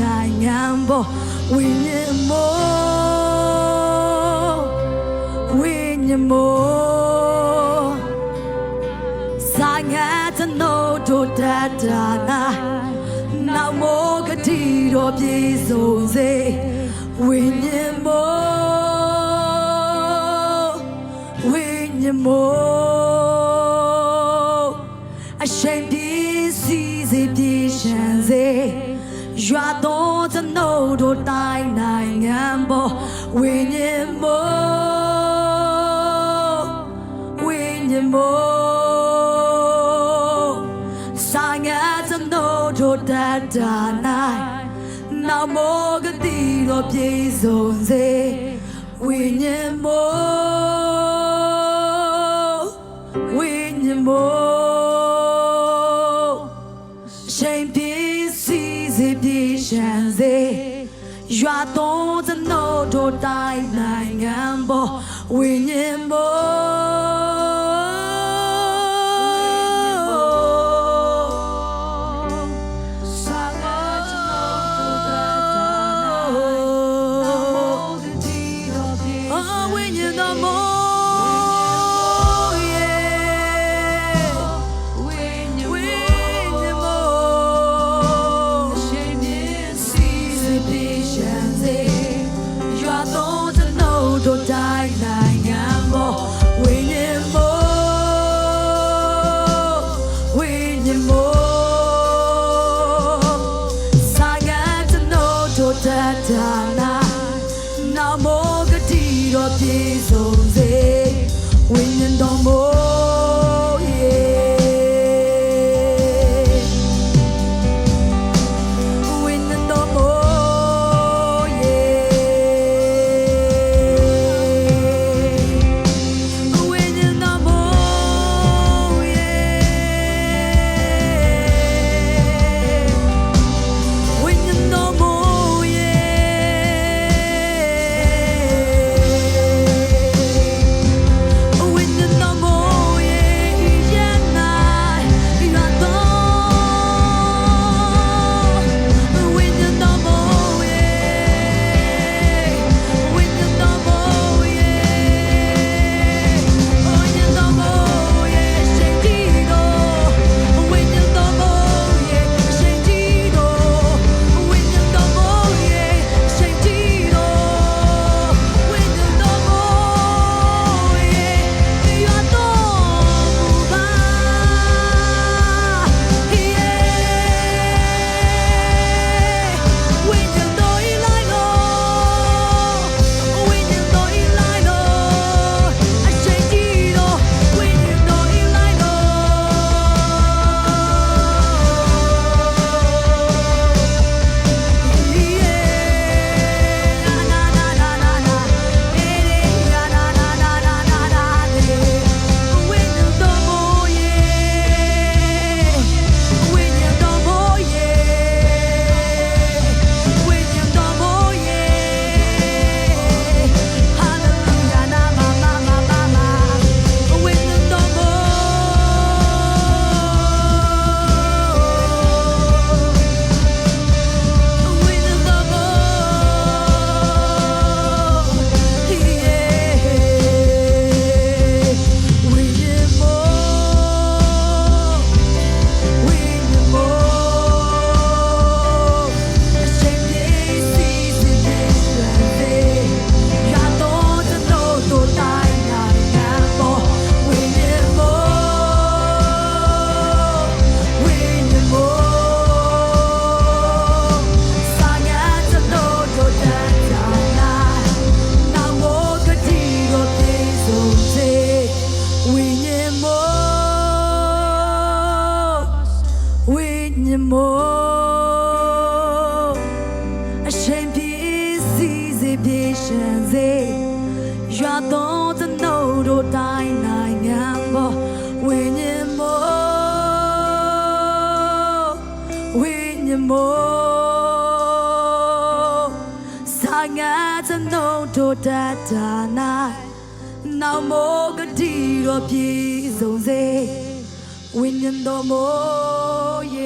နိုင်ငံပေါ်ဝိညာဉ်မို့ဝိညာဉ်မို့ဆိုင်ငါတနို့တို့တတ်တာနာနောက်မို့ကတိတော်ပြေဆုံးစေဝိညာဉ်မို့ဝိညာဉ်မို့ ရွာတော်ကျွန်ုပ်တို့တိုင်းနိုင်ငံပေါ်ဝိညာဉ်မို့ဝိညာဉ်မို့ဆိုင်ငါကျွန်ုပ်တို့တတ်တာနိုင်နောက်မို့ကတိတော်ပြေဆုံးစေဝိညာဉ်မို့ စီစီပြေးရှံစေရွာတော်ကျွန်တော်တို့တိုင်းနိုင်ငံပေါ်ဝိညာဉ်ပေါ်စာကကျွန်တော်တို့တိုင်းနိုင်ငံပေါ်အော်ဝိညာဉ်တော် ဝိညာဉ်မို့ဆိုင်ငါကျွန်ုပ်တို့တတ်တာနိုင်နောက်မို့ကတိတော်ပြေဆုံးစေဝိညာဉ်တော်မို့ရေ